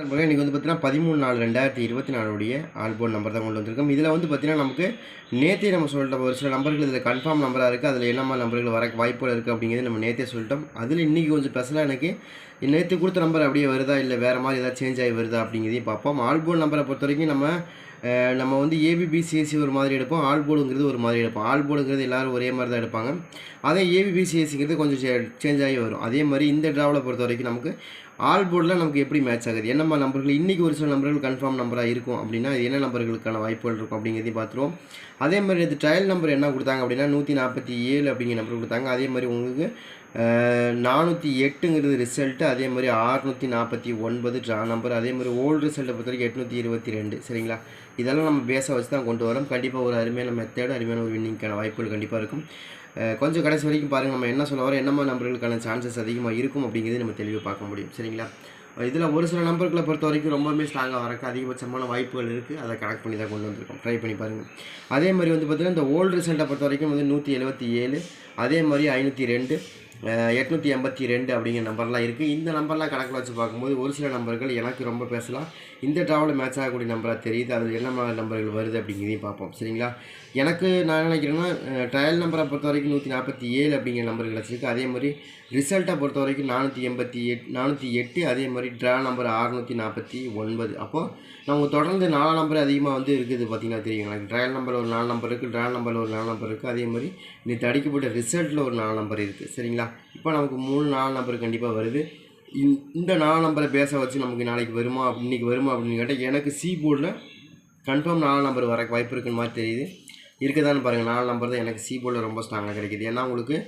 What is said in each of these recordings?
நண்பர்களே இன்றைக்கி வந்து பார்த்தீங்கன்னா பதிமூணு நாலு ரெண்டாயிரத்தி இருபத்தி நாலுடைய ஆல்போன் நம்பர் தான் கொண்டு வந்திருக்கோம். இதில் வந்து பார்த்தீங்கன்னா நமக்கு நேற்றே நம்ம சொல்லிட்டோம். ஒரு சில நம்பர்கள் இதில் கன்ஃபார்ம் நம்பராக இருக்குது அதில் என்னம்மா நம்பர்கள் வர வாய்ப்புகள் இருக்குது அப்படிங்கிறது நம்ம நேற்றே சொல்லிட்டோம். அதில் இன்றைக்கி கொஞ்சம் ஸ்பெஷலாக எனக்கு நேற்று கொடுத்த நம்பர் அப்படியே வருதா இல்லை வேறு மாதிரி ஏதாவது சேஞ்ச் ஆகி வருதா அப்படிங்கிறதையும் பார்ப்போம். ஆல்போன் நம்பரை பொறுத்த வரைக்கும் நம்ம நம்ம வந்து ஏபிபிசிஎஸ்சி ஒரு மாதிரி எடுப்போம். ஆல் போர்டுங்கிறது ஒரு மாதிரி எடுப்போம். ஆல் போர்டுங்கிறது ஒரே மாதிரி தான் எடுப்பாங்க. அதே ஏபிபிசிஎஸ்சிங்கிறது கொஞ்சம் சேஞ்ச் ஆகி வரும். அதே மாதிரி இந்த ட்ராவலை பொறுத்த வரைக்கும் நமக்கு ஆல் போர்டில் நமக்கு எப்படி மேட்ச் ஆகுது? என்னம்மா நம்பர்கள்? இன்றைக்கி ஒரு சில நம்பர்கள் கன்ஃபார்ம் நம்பராக இருக்கும் அப்படின்னா அது என்ன நம்பர்களுக்கான வாய்ப்புகள் இருக்கும் அப்படிங்கிறதையும் பார்த்துருவோம். அதே மாதிரி இது ட்ரையல் நம்பர் என்ன கொடுத்தாங்க அப்படின்னா நூற்றி நாற்பத்தி ஏழு அப்படிங்கிற நம்பர் கொடுத்தாங்க. அதே மாதிரி உங்களுக்கு நானூற்றி எட்டுங்கிறது ரிசல்ட்டு அதே மாதிரி ஆறுநூற்றி நாற்பத்தி ஒன்பது ட்ரா நம்பர் அதே மாதிரி ஓல்டு ரிசல்ட்டை பொறுத்த வரைக்கும் எட்நூற்றி இருபத்தி ரெண்டு சரிங்களா? இதெல்லாம் நம்ம பேச வச்சு தான் கொண்டு வரோம். கண்டிப்பாக ஒரு அருமையான மெத்தேடு அருமையான ஒரு வின்னிங்க்கான வாய்ப்புகள் கண்டிப்பாக இருக்கும். கொஞ்சம் கடைசி வரைக்கும் பாருங்கள் நம்ம என்ன சொல்ல வரோம் என்னமா நம்பர்களுக்கான சான்சஸ் அதிகமாக இருக்கும் அப்படிங்கிறது நம்ம தெளிவாக பார்க்க முடியும். சரிங்களா? இதில் ஒரு சில நம்பர்களை பொறுத்த வரைக்கும் ரொம்பவுமே ஸ்ட்ராங்காக வரக்கு அதிகபட்சமான வாய்ப்புகள் இருக்குது அதை கனெக்ட் பண்ணி தான் கொண்டு வந்திருக்கோம். ட்ரை பண்ணி பாருங்கள் அதே மாதிரி வந்து பார்த்திங்கன்னா இந்த ஓல்டு ரிசல்ட்டை பொறுத்த வரைக்கும் வந்து நூற்றி எழுபத்தி ஏழு அதே மாதிரி ஐநூற்றி ரெண்டு எட்நூற்றி எண்பத்தி ரெண்டு அப்படிங்கிற நம்பர்லாம் இருக்குது இந்த நம்பர்லாம் கணக்கில் வச்சு பார்க்கும்போது ஒரு சில நம்பர்கள் எனக்கு ரொம்ப பேசலாம். இந்த ட்ராவலில் மேட்ச் ஆகக்கூடிய நம்பராக தெரியுது. அதில் என்ன மாதிரி நம்பர்கள் வருது அப்படிங்கிறதையும் பார்ப்போம். சரிங்களா? எனக்கு நான் நினைக்கிறேன்னா ட்ரையல் நம்பரை பொறுத்த வரைக்கும் நூற்றி நாற்பத்தி ஏழு அப்படிங்கிற நம்பர் கிடச்சிருக்கு. அதே மாதிரி ரிசல்ட்டை பொறுத்த வரைக்கும் நானூற்றி எண்பத்தி எட் நானூற்றி எட்டு அதே மாதிரி ட்ரா நம்பர் அறுநூற்றி நாற்பத்தி ஒன்பது. அப்போது நம்ம தொடர்ந்து நாலு நம்பர் அதிகமாக வந்து இருக்குது பார்த்திங்கன்னா தெரியும். எனக்கு ட்ரையல் நம்பர் ஒரு நாலு நம்பர் இருக்குது ட்ரா நம்பரில் ஒரு நாலு நம்பர் இருக்குது அதே மாதிரி நேற்று அடிக்கப்பட்ட ரிசல்ட்டில் ஒரு நாலு நம்பர் இருக்குது சரிங்களா? இப்போ நமக்கு மூணு நாலு நம்பர் கண்டிப்பாக வருது. இந்த- நாலு நம்பரை பேச வச்சு நமக்கு நாளைக்கு வருமா இன்றைக்கி வருமா அப்படின்னு கேட்டால் எனக்கு சி போர்டில் கன்ஃபார்ம் நாலு நம்பர் வர வாய்ப்பு இருக்குன்னு மாதிரி தெரியுது. இருக்குதான்னு பாருங்கள் நாலு நம்பர் தான் எனக்கு சி போர்டில் ரொம்ப ஸ்ட்ராங்காக கிடைக்குது. ஏன்னா உங்களுக்கு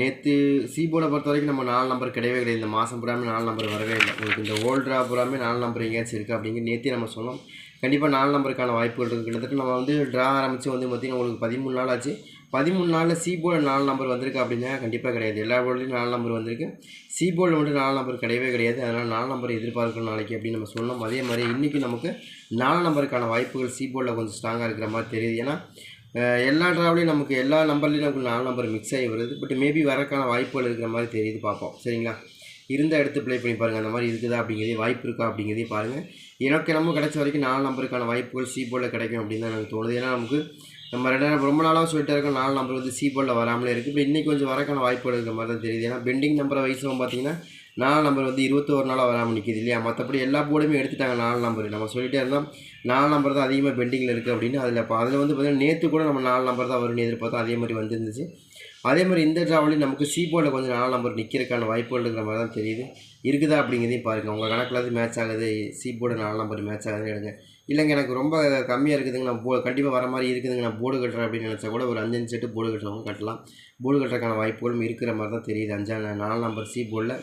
நேற்று சி போர்டை பொறுத்த வரைக்கும் நம்ம நாலு நம்பர் கிடையவே கிடையாது. இந்த மாதம் பூராமே நாலு நம்பர் வரவே இல்லை. உங்களுக்கு இந்த ஓல்ட்ரா பூராமே நாலு நம்பர் எங்கேயாச்சும் இருக்குது அப்படிங்கிற நேற்றே நம்ம சொன்னோம். கண்டிப்பாக நாலு நம்பருக்கான வாய்ப்புகள் இருக்குது கிட்டத்தட்ட நம்ம வந்து ட்ரா ஆரம்பித்து வந்து பார்த்திங்கன்னா உங்களுக்கு பதிமூணு நாள் ஆச்சு. பதிமூணு நாளில் சி போர்டில் நாலு நம்பர் வந்திருக்கு அப்படின்னா கண்டிப்பாக கிடையாது. எல்லா போர்ட்லேயும் நாலு நம்பர் வந்திருக்கு. சி போர்டில் மட்டும் நாலு நம்பர் கிடையவே கிடையாது. அதனால் நாலு நம்பர் எதிர்பார்க்கணும் நாளைக்கு அப்படின்னு நம்ம சொன்னோம். அதே மாதிரி இன்றைக்கி நமக்கு நாலு நம்பருக்கான வாய்ப்புகள் சி போர்டில் கொஞ்சம் ஸ்ட்ராங்காக இருக்கிற மாதிரி தெரியுது. ஏன்னா எல்லா ட்ராவலையும் நமக்கு எல்லா நம்பர்லேயும் நமக்கு நாலு நம்பர் மிக்ஸ் ஆகி வருது. பட் மேபி வரக்கான வாய்ப்புகள் இருக்கிற மாதிரி தெரியுது பார்ப்போம். சரிங்களா? இருந்த இடத்து ப்ளே பண்ணி பாருங்கள் அந்த மாதிரி இருக்குதா அப்படிங்கிறதே வாய்ப்பு இருக்கா அப்படிங்கிறதே பாருங்கள் எனக்கு நம்ம கிடச்ச வரைக்கும் நாலு நம்பருக்கான வாய்ப்புகள் சி போர்டில் கிடைக்கும் அப்படின்னு தான் எனக்கு தோணுது. ஏன்னா நமக்கு நம்ம ரெண்டாயிரம் ரொம்ப நாளாக சொல்லிட்டே இருக்கோம் நாலு நம்பர் வந்து சி போர்டில் வராமலே இருக்குது இப்போ இன்றைக்கி கொஞ்சம் வரக்கான வாய்ப்புகள் இருக்கிற மாதிரி தான் தெரியுது. ஏன்னா பெண்டிங் நம்பரை வயசும் பார்த்தீங்கன்னா நாலு நம்பர் வந்து இருபத்தோரு நாளாக வராமல் நிற்கிது இல்லையா? மற்றபடி எல்லா போர்டுமே எடுத்துட்டாங்க நாலு நம்பர் நம்ம சொல்லிட்டே இருந்தோம் நாலு நம்பர் தான் அதிகமாக பெண்டிங்கில் இருக்குது அப்படின்னு அதில் இப்போ அதில் வந்து பார்த்தீங்கன்னா நேற்று கூட நம்ம நாலு நம்பர் தான் வரும்னு எதிர்பார்த்தோம் அதே மாதிரி வந்துருந்துச்சு. அதே மாதிரி இந்த ட்ராவலையும் நமக்கு சி போர்டில் கொஞ்சம் நாலு நம்பர் நிற்கிறதுக்கான வாய்ப்புகள் இருக்கிற மாதிரி தான் தெரியுது. இருக்குதா அப்படிங்கிறதையும் பாருங்கள் உங்கள் கணக்கில் அது மேட்ச் ஆகுது. சி போர்டு நாலு நம்பர் மேட்ச் ஆகுதுன்னு எடுங்க. இல்லைங்க எனக்கு ரொம்ப கம்மியாக இருக்குதுங்க. நான் போ கண்டிப்பாக வர மாதிரி இருக்குதுங்க. நான் போர்டு கட்டுறேன் அப்படின்னு நினச்சா கூட ஒரு அஞ்சஞ்சு செட்டு போர்டு கட்டுறவங்க கட்டலாம். போர்டு கட்டுறதுக்கான வாய்ப்புகளும் இருக்கிற மாதிரி தான் தெரியுது. அஞ்சா நாலு நம்பர் சி போர்டில்.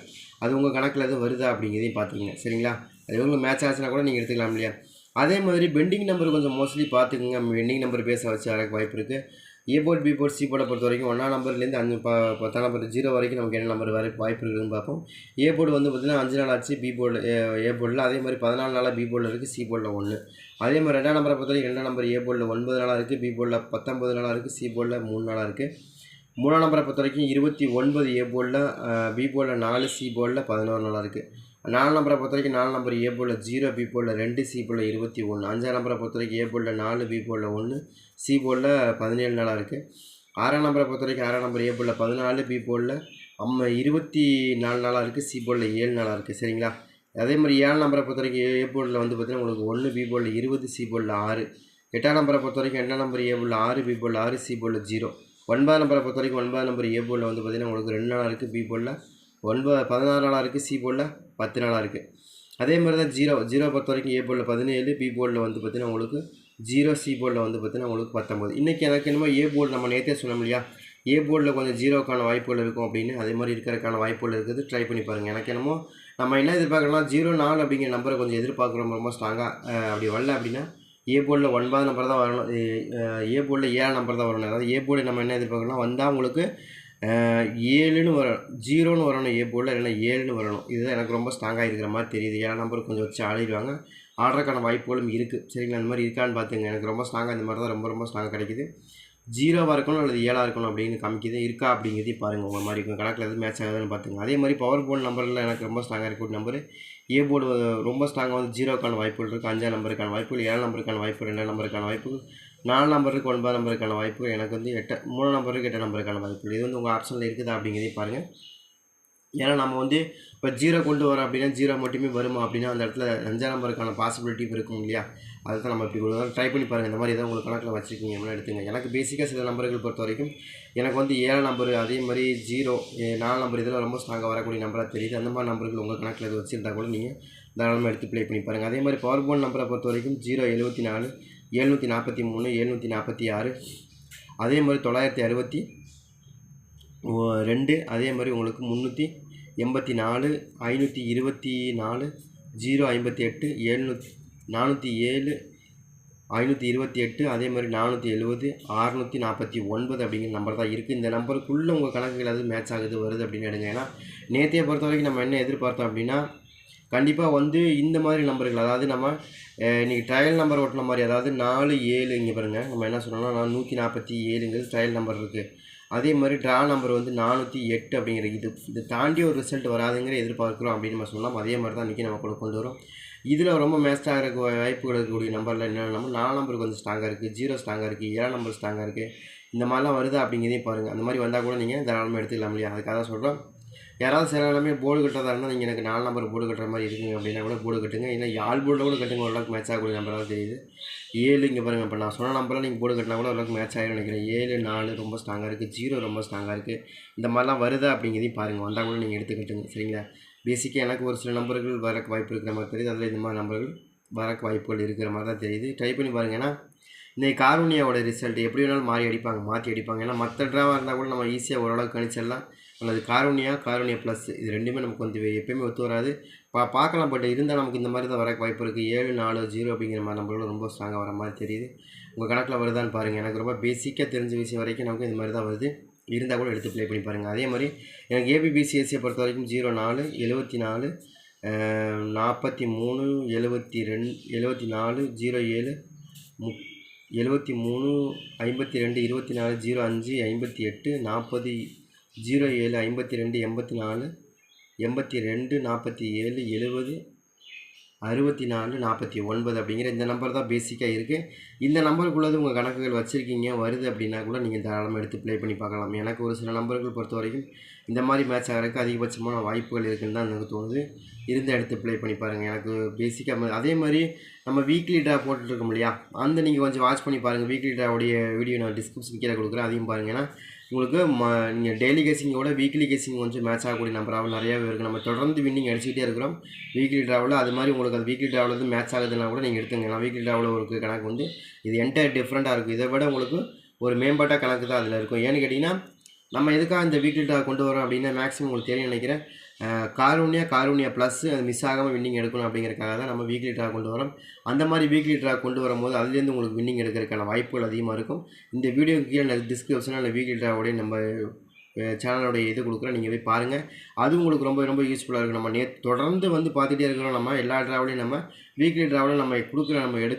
அது உங்கள் கணக்கில் எதுவும் வருதா அப்படிங்கிறதையும் பார்த்துக்குங்க. சரிங்களா? அது உங்களுக்கு மேட்ச் ஆச்சுன்னா கூட நீங்கள் எடுத்துக்கலாம் இல்லையா? அதே மாதிரி பெண்டிங் நம்பர் கொஞ்சம் மோஸ்ட்லி பார்த்துக்குங்க. பெண்டிங் நம்பர் பேச வச்சு வரக்கு வாய்ப்பு இருக்குது A board B board C போர்டை பொறுத்த வரைக்கும் ஒன்றாம் நம்பர்லேருந்து அஞ்சு ப பத்தாம் நம்பர் ஜீரோ வரைக்கும் நமக்கு என்ன நம்பர் வரை வாய்ப்பு இருக்குதுன்னு பார்ப்போம். ஏ போர்டு வந்து பார்த்திங்கன்னா அஞ்சு நாள் ஆச்சு பி போர்டு ஏ போர்டில் அதே மாதிரி பதினாலு நாளாக பி போர்டில் இருக்குது சி போர்டில் ஒன்று அதே மாதிரி ரெண்டாம் நம்பரை பொறுத்த வரைக்கும் ரெண்டாம் நம்பர் ஏ போர்டில் ஒன்பது நாளாக இருக்குது பி போர்டில் பத்தொம்பது நாளாக இருக்குது சி போர்டில் மூணு நாளாக இருக்குது மூணாம் நம்பரை பொறுத்த வரைக்கும் இருபத்தி ஒன்பது ஏ போர்டில் பி போர்டில் நாலு சி போர்டில் பதினோரு நாளாக இருக்குது நாலு நம்பரை பொறுத்த வரைக்கும் நாலு நம்பர் ஏ போல் ஜீரோ பி போல் ரெண்டு சி போல் இருபத்தி ஒன்று அஞ்சாம் நம்பரை பொறுத்த வரைக்கும் ஏ போல் நாலு பி போல் ஒன்று சி போர்டில் பதினேழு நாளாக இருக்குது ஆறாம் நம்பரை பொறுத்த வரைக்கும் ஆறாம் நம்பர் ஏ போல் பதினாலு பி போர்டில் அம்ம இருபத்தி நாலு நாளாக இருக்குது சி போலில் ஏழு நாளாக இருக்குது சரிங்களா? அதே மாதிரி ஏழு நம்பரை பொறுத்த வரைக்கும் ஏ போலில் வந்து பார்த்திங்கன்னா உங்களுக்கு ஒன்று பி போலில் இருபது சி போலில் ஆறு. எட்டாம் நம்பரை பொறுத்த வரைக்கும் எட்டாம் நம்பர் ஏ போர்டில் ஆறு பி போலில் ஆறு சி போலில் ஜீரோ ஒன்பதாம் நம்பரை பொறுத்த வரைக்கும் ஒன்பதாம் நம்பர் ஏ போலில் வந்து பார்த்திங்கன்னா உங்களுக்கு ரெண்டு நாளாக இருக்குது பி போலில் ஒன்பது பதினாறு நாளாக இருக்குது சி போர்டில் பத்து நாளாக இருக்குது அதே மாதிரி தான் ஜீரோ ஜீரோ பொறுத்த வரைக்கும் ஏ போர்டில் பதினேழு பி போர்டில் வந்து பார்த்திங்கன்னா உங்களுக்கு ஜீரோ சி போர்டில் வந்து பார்த்திங்கன்னா உங்களுக்கு பத்தொம்பது இன்றைக்கி எனக்கு என்னமோ ஏ போர்டு நம்ம நேற்றே சொன்னோம் இல்லையா? ஏ போர்டில் கொஞ்சம் ஜீரோக்கான வாய்ப்புகள் இருக்கும் அப்படின்னு அதே மாதிரி இருக்கிறதுக்கான வாய்ப்புகள் இருக்குது. ட்ரை பண்ணி பாருங்கள் எனக்கு என்னமோ நம்ம என்ன எதிர்பார்க்கலாம் ஜீரோ நாலு அப்படிங்கிற நம்பரை கொஞ்சம் எதிர்பார்க்குறோம். ரொம்ப ஸ்ட்ராங்காக அப்படி வரல அப்படின்னா ஏ போர்டில் ஒன்பது நம்பர் தான் வரணும். ஏ- போர்டில் ஏழாம் நம்பர் தான் வரணும். அதாவது ஏ போர்டு நம்ம என்ன எதிர்பார்க்கலாம் வந்தால் உங்களுக்கு ஏழுன்னு வரணும் ஜீரோன்னு வரணும் ஏ போர்டில் இல்லைன்னா ஏழுன்னு வரணும். இதுதான் எனக்கு ரொம்ப ஸ்ட்ராங்காக இருக்கிற மாதிரி தெரியுது. ஏழாம் நம்பர் கொஞ்சம் வச்சு ஆடிடுவாங்க. ஆடுறதுக்கான வாய்ப்புகளும் இருக்குது சரிங்களா? இந்த மாதிரி இருக்கான்னு பார்த்துங்க. எனக்கு ரொம்ப ஸ்ட்ராங்காக இந்த மாதிரி தான் ரொம்ப ரொம்ப ஸ்ட்ராங்காக கிடைக்குது. ஜீரோவாக இருக்கணும் அல்லது ஏழாக இருக்கணும் அப்படின்னு காமிக்குது. இருக்கா அப்படிங்கிறதே பாருங்கள் உங்கள் மாதிரி இருக்கும். கணக்கில் எதுவும் மேட்ச் ஆகுதுன்னு பார்த்துங்க. அதே மாதிரி பவர் போர்டு நம்பரில் எனக்கு ரொம்ப ஸ்ட்ராங்காக இருக்கக்கூடிய நம்பர் ஏ போர்டு ரொம்ப ஸ்ட்ராங்காக வந்து ஜீரோக்கான வாய்ப்புகள் இருக்குது அஞ்சாம் நம்பருக்கான வாய்ப்புகள் ஏழு நம்பருக்கான வாய்ப்பு ரெண்டாம் நம்பருக்கான வாய்ப்புகள். நாலு நம்பருக்கு ஒன்பது நம்பருக்கான வாய்ப்பு எனக்கு வந்து எட்டு மூணு நம்பருக்கு எட்டு நம்பருக்கான வாய்ப்பு இது வந்து உங்கள் ஆப்ஷனில் இருக்குதா அப்படிங்கிறதையும் பாருங்கள் ஏன்னா நம்ம வந்து இப்போ ஜீரோ கொண்டு வரோம் அப்படின்னா ஜீரோ மட்டுமே வருமா அப்படின்னா அந்த இடத்துல அஞ்சாம் நம்பருக்கான பாசிபிலிட்டி இருக்கும் இல்லையா? அதை தான் நம்ம இப்படி கொடுக்குறோம் ட்ரை பண்ணி பாருங்கள் இந்த மாதிரி ஏதாவது உங்களுக்கு கணக்கில் வச்சுருக்கீங்க அப்படின்னா எடுத்துங்க. எனக்கு பேசிக்காக சில நம்பர்கள் பொறுத்த வரைக்கும் எனக்கு வந்து ஏழு நம்பர் அதே மாதிரி ஜீரோ நாலு நம்பர் இதெல்லாம் ரொம்ப ஸ்ட்ராங்காக வரக்கூடிய நம்பராக தெரியுது. அந்த மாதிரி நம்பர்கள் உங்கள் கணக்கில் எது வச்சுருந்தா கூட நீங்கள் தாராளமாக எடுத்து ப்ளே பண்ணி பாருங்கள் அதே மாதிரி பவர் போன் நம்பரை பொறுத்த வரைக்கும் ஜீரோ எழுபத்தி நாலு எழுநூற்றி நாற்பத்தி மூணு எழுநூற்றி நாற்பத்தி ஆறு. அதே மாதிரி தொள்ளாயிரத்தி அறுபத்தி ஓ- ரெண்டு. அதே மாதிரி உங்களுக்கு முந்நூற்றி எண்பத்தி நாலு ஐநூற்றி இருபத்தி நாலு ஜீரோ ஐம்பத்தி எட்டு எழுநூற்றி நானூற்றி ஏழு ஐநூற்றி இருபத்தி எட்டு அதே மாதிரி நானூற்றி எழுபது அறுநூற்றி நாற்பத்தி ஒன்பது அப்படிங்கிற நம்பர் தான் இருக்குது இந்த நம்பருக்குள்ளே உங்கள் கணக்குகள் அது மேட்ச் ஆகுது வருது அப்படின்னு எடுங்க ஏன்னா நேற்றைய பொறுத்த வரைக்கும் நம்ம என்ன எதிர்பார்த்தோம் அப்படின்னா கண்டிப்பாக வந்து இந்த மாதிரி நம்பர்கள் அதாவது நம்ம இன்றைக்கி ட்ரையல் நம்பர் ஓட்டின மாதிரி அதாவது நாலு ஏழு இங்கே பாருங்கள் நம்ம என்ன சொன்னோம்னா நான் நூற்றி நாற்பத்தி ஏழுங்கிறது ட்ரையல் நம்பர் இருக்குது அதே மாதிரி ட்ரா நம்பர் வந்து நானூற்றி எட்டு அப்படிங்கிற இது இதை தாண்டி ஒரு ரிசல்ட் வராதுங்கிற எதிர்பார்க்குறோம் அப்படின்னு நம்ம சொல்லலாம். அதே மாதிரி தான் இன்றைக்கி நம்ம கூட கொண்டு வரோம். இதில் ரொம்ப மேட்ச் இருக்க வாய்ப்புகள் இருக்கக்கூடிய நம்பரில் என்னென்ன நம்ம நாலு நம்பர் கொஞ்சம் ஸ்ட்ராங்காக இருக்குது ஜீரோ ஸ்ட்ராங்காக இருக்குது ஏழாம் நம்பர் ஸ்ட்ராங்காக இருக்குது இந்த மாதிரிலாம் வருதா அப்படிங்கிறதையும் பாருங்கள் அந்த மாதிரி வந்தால் கூட நீங்கள் தாராளமாக எடுத்துக்கலாம் இல்லையா? அதுக்காக தான் சொல்கிறோம் யாராவது சில எல்லாமே போர்டு கட்டுறதா இருந்தால் நீங்கள் எனக்கு நாலு நம்பர் போர்டு கட்டுற மாதிரி இருக்குங்க அப்படின்னா கூட போர்டு கட்டுங்க. இல்லை யாழ் போர்டில் கூட கட்டுங்க. ஓரளவுக்கு மேட்ச் ஆகக்கூடிய நம்பராக தெரியுது. ஏழு இங்கே பாருங்கள் இப்போ நான் சொன்ன நம்பரில் நீங்கள் போர்டு கட்டினா கூட ஓரளவுக்கு மேட்ச் ஆகிடும் நினைக்கிறேன். ஏழு நாலு ரொம்ப ஸ்ட்ராங்காக இருக்குது ஜீரோ ரொம்ப ஸ்ட்ராங்காக இருக்குது இந்த மாதிரிலாம் வருதா அப்படிங்கிறதையும் பாருங்கள் வந்தால் கூட நீங்கள் எடுத்துக்கிட்டுங்க சரிங்களா? பேசிக்காக எனக்கு ஒரு சில நம்பர்கள் வரக்கு வாய்ப்பு இருக்கிற மாதிரி தெரியுது. அதில் இந்த மாதிரி நம்பர்கள் வரக்கு வாய்ப்புகள் இருக்கிற மாதிரி தான் தெரியுது. ட்ரை பண்ணி பாருங்கள் ஏன்னா இன்றைக்கி கார்னியாவோட ரிசல்ட் எப்படி வேணாலும் மாறி அடிப்பாங்க. மாற்றி அடிப்பாங்க. ஏன்னா மற்ற ட்ராவாக இருந்தால் கூட நம்ம ஈஸியாக ஓரளவுக்கு கணிச்சிடலாம். அல்லது காரோனியா காரோனியா ப்ளஸ் இது ரெண்டுமே நமக்கு வந்து எப்பயுமே ஒத்து வராது. பா பார்க்கலாம் பட் இருந்தால் நமக்கு இந்த மாதிரி தான் வர வாய்ப்பு இருக்குது ஏழு நாலு ஜீரோ அப்படிங்கிற மாதிரி நம்மளோட ரொம்ப ஸ்ட்ராங்காக வர மாதிரி தெரியுது. உங்கள் கணக்கில் வருதான்னு பாருங்கள் எனக்கு ரொம்ப பேசிக்காக தெரிஞ்ச விஷயம் வரைக்கும் நமக்கு இந்த மாதிரி தான் வருது. இருந்தால் கூட எடுத்து ப்ளே பண்ணி பாருங்கள் அதே மாதிரி எனக்கு ஏபிபிசிஎஸ்சியை பொறுத்த வரைக்கும் ஜீரோ நாலு எழுபத்தி நாலு நாற்பத்தி மூணு எழுபத்தி ரெண்டு எழுபத்தி நாலு ஜீரோ ஏழு மு எழுபத்தி மூணு ஐம்பத்தி ரெண்டு இருபத்தி நாலு ஜீரோ அஞ்சு ஐம்பத்தி எட்டு நாற்பது ஜீரோ ஏழு ஐம்பத்தி ரெண்டு எண்பத்தி நாலு எண்பத்தி ரெண்டு நாற்பத்தி ஏழு எழுபது அறுபத்தி நாலு நாற்பத்தி ஒன்பது அப்படிங்கிற இந்த நம்பர் தான் பேசிக்காக இருக்குது இந்த நம்பருக்குள்ளது உங்கள் கணக்குகள் வச்சுருக்கீங்க வருது அப்படின்னா கூட நீங்கள் தாராளமாக எடுத்து ப்ளே பண்ணி பார்க்கலாம். எனக்கு ஒரு சில நம்பர்கள் பொறுத்த வரைக்கும் இந்த மாதிரி மேட்ச் ஆகிறதுக்கு அதிகபட்சமான வாய்ப்புகள் இருக்குன்னு தான் எனக்கு தோணுது. இருந்த எடுத்து ப்ளே பண்ணி பாருங்கள் எனக்கு பேசிக்காக அதே மாதிரி நம்ம வீக்லி ட்ரா போட்டுட்ருக்கோம் இல்லையா? அந்த நீங்கள் கொஞ்சம் வாட்ச் பண்ணி பாருங்கள் வீக்லி ட்ராவுடைய வீடியோ நான் டிஸ்கிரிப்ஷன் கீழே கொடுக்குறேன். அதையும் பாருங்கள் ஏன்னா உங்களுக்கு ம நீங்கள் டெய்லி கேசிங்கோட வீக்லி கேசிங் கொஞ்சம் மேட்ச் ஆகக்கூடிய நம்பராகவும் நிறையாவே இருக்குது நம்ம தொடர்ந்து வின்னிங் அடிச்சுக்கிட்டே இருக்கிறோம். வீக்லி ட்ராவில் அது மாதிரி உங்களுக்கு அது வீக்லி ட்ராவில் வந்து மேட்ச் ஆகுதுன்னா கூட நீங்கள் எடுத்துங்க நான் வீக்லி ட்ராவில் ஒரு கணக்கு வந்து இது என்டையர் டிஃப்ரெண்ட்டாக இருக்கும் இதை விட உங்களுக்கு ஒரு மேம்பட்ட கணக்கு தான் அதில் இருக்கும். ஏன்னு கேட்டிங்கன்னா நம்ம எதுக்காக இந்த வீக்லி ட்ரா கொண்டு வரோம் அப்படின்னா மேக்ஸிமம் உங்களுக்கு தெரியும் நினைக்கிறேன். காரூனியா காரூனியா ப்ளஸ் அது மிஸ் ஆகாமல் வின்னிங் எடுக்கணும் அப்படிங்கிறக்காக தான் நம்ம வீக்லி ட்ரா கொண்டு வரோம் அந்த மாதிரி வீக்லி ட்ரா கொண்டு வரும்போது அதுலேருந்து உங்களுக்கு வின்னிங் எடுக்கிறதுக்கான வாய்ப்புகள் அதிகமாக இருக்கும். இந்த வீடியோ கீழே டிஸ்கிரிப்ஷனில் அந்த வீக்லி ட்ராவோடைய நம்ம சேனலோடைய இது கொடுக்குறோம் நீங்கள் போய் பாருங்கள் அது உங்களுக்கு ரொம்ப ரொம்ப யூஸ்ஃபுல்லாக இருக்கும். நம்ம நே தொடர்ந்து வந்து பார்த்துட்டே இருக்கிறோம். நம்ம எல்லா ட்ராவலையும் நம்ம வீக்லி ட்ராவலும் நம்ம கொடுக்குற நம்ம எடு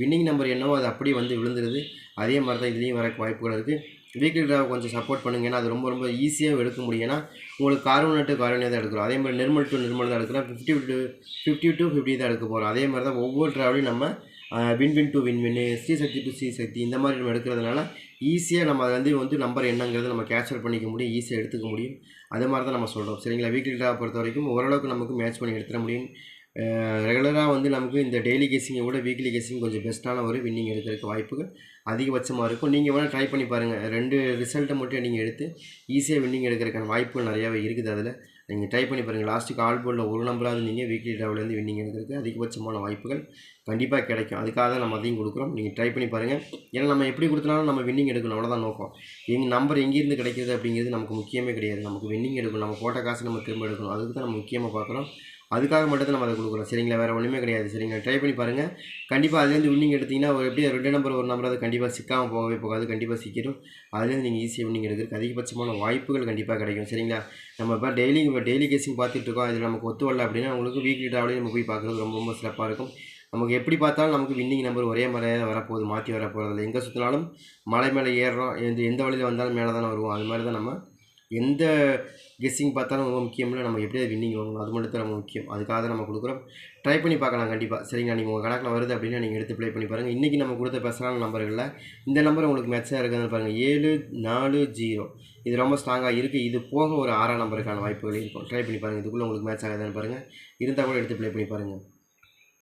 வின்னிங் நம்பர் என்னவோ அது அப்படியே வந்து விழுந்துருது. அதே மாதிரி தான் இதுலேயும் வர வாய்ப்புகள் இருக்குது வீக்லி ட்ராவை கொஞ்சம் சப்போர்ட் பண்ணுங்க ஏன்னா அது ரொம்ப ரொம்ப ஈஸியாக எடுக்க முடியும். ஏன்னா உங்களுக்கு கார்பன் டு கார்பனே தான் எடுக்கிறோம். அதே மாதிரி நிர்மல் டு நிர்மல் தான் எடுக்கிறோம். Fifty to fifty to fifty தான் எடுக்க போகிறோம் அதே மாதிரி தான் ஒவ்வொரு ட்ராவலையும் நம்ம win win to win win Sri Sakthi to Sri Sakthi இந்த மாதிரி நம்ம எடுக்கிறதுனால ஈஸியாக நம்ம அதை வந்து வந்து நம்பர் என்னங்கிறத நம்ம கேப்சர் பண்ணிக்க முடியும். ஈஸியாக எடுத்துக்க முடியும். அதே மாதிரி தான் நம்ம சொல்கிறோம் சரிங்களா? வீக்லி ட்ரா பொறுத்த வரைக்கும் ஓரளவுக்கு நமக்கு மேட்ச் பண்ணி எடுத்துட முடியும். ரெகுலராக வந்து நமக்கு இந்த டெய்லி கேசிங்கை விட வீக்லி கேசிங் கொஞ்சம் பெஸ்ட்டான ஒரு வின்னிங் எடுக்கிறதுக்கு வாய்ப்புகள் அதிகபட்சமாக இருக்கும். நீங்கள் வேணால் ட்ரை பண்ணி பாருங்கள் ரெண்டு ரிசல்ட்டை மட்டும் நீங்கள் எடுத்து ஈஸியாக வின்னிங் எடுக்கிறதுக்கான வாய்ப்புகள் நிறையாவே இருக்குது அதில். நீங்கள் ட்ரை பண்ணி பாருங்கள் லாஸ்ட்டுக்கு ஆல் போர்டில் ஒரு நம்பராவது நீங்கள் வீக்லி ட்ராவிலேருந்து வின்னிங் எடுக்கிறதுக்கு அதிகபட்சமான வாய்ப்புகள் கண்டிப்பாக கிடைக்கும். அதுக்காக தான் நம்ம அதையும் கொடுக்குறோம். நீங்கள் ட்ரை பண்ணி பாருங்கள் ஏன்னா நம்ம எப்படி கொடுத்தனாலும் நம்ம வின்னிங் எடுக்கணும். அவ்வளோதான் நோக்கம். எங்கள் நம்பர் எங்கேருந்து கிடைக்கிறது அப்படிங்கிறது நமக்கு முக்கியமே கிடையாது. நமக்கு வின்னிங் எடுக்கணும். நம்ம போட்ட காசு நம்ம திரும்ப எடுக்கணும். அதுக்கு தான் நம்ம முக்கியமாக பார்க்குறோம். அதுக்காக மட்டும் தான் நம்ம அதை கொடுக்குறோம். சரிங்களா? வேறு ஒன்றுமே கிடையாது. சரிங்களா? ட்ரை பண்ணி பாருங்கள் கண்டிப்பாக அதுலேருந்து வின்னிங் எடுத்திங்கன்னா ஒரு எப்படி ரெண்டு நம்பர் ஒரு நம்பர் அது கண்டிப்பாக சிக்காமல் போகவே போகாது. கண்டிப்பாக சிக்கிடும் அதுலேருந்து நீங்கள் ஈஸியாக வின்னிங் எடுக்கிறதுக்கு அதிகபட்சமான வாய்ப்புகள் கண்டிப்பாக கிடைக்கும். சரிங்களா? நம்ம இப்போ டெய்லி இப்போ டெய்லி கேசிங் பார்த்துட்டு இருக்கோம். அதில் நமக்கு ஒத்து வரல அப்படின்னா உங்களுக்கு வீக்லி ட்ராவலே நம்ம போய் பார்க்குறது ரொம்ப ரொம்ப சிறப்பாக இருக்கும். நமக்கு எப்படி பார்த்தாலும் நமக்கு வின்னிங் நம்பர் ஒரே மாதிரியே தான் வரப்போகுது. மாற்றி வரப்போகிறது எங்கே சுற்றினாலும் மலை மேலே ஏறுறோம். எந்த எந்த வழியில் வந்தாலும் மேலே தானே வருவோம். அது மாதிரி தான் நம்ம எந்த கெஸ்ஸிங் பார்த்தாலும் ரொம்ப முக்கியம் இல்லை. நம்ம எப்படியாவது வின்னிங் வாங்கணும் அது மட்டும் தான் நம்ம முக்கியம். அதுக்காக தான் நம்ம கொடுக்குறோம். ட்ரை பண்ணி பார்க்கலாம் கண்டிப்பாக சரிங்களா நீங்கள் உங்கள் கணக்கில் வருது அப்படின்னா நீங்கள் எடுத்து ப்ளே பண்ணி பாருங்கள் இன்றைக்கி நம்ம கொடுத்த பர்சனல் நம்பர்களில் இந்த நம்பர் உங்களுக்கு மேட்சாக இருக்குதுன்னு பாருங்கள் ஏழு நாலு ஜீரோ இது ரொம்ப ஸ்ட்ராங்காக இருக்குது இது போக ஒரு ஆறாம் நம்பருக்கான வாய்ப்புகள் இருக்கும். ட்ரை பண்ணி பாருங்கள் இதுக்குள்ளே உங்களுக்கு மேட்ச் ஆகுதுன்னு பாருங்கள் இருந்தால் கூட எடுத்து ப்ளே பண்ணி பாருங்கள்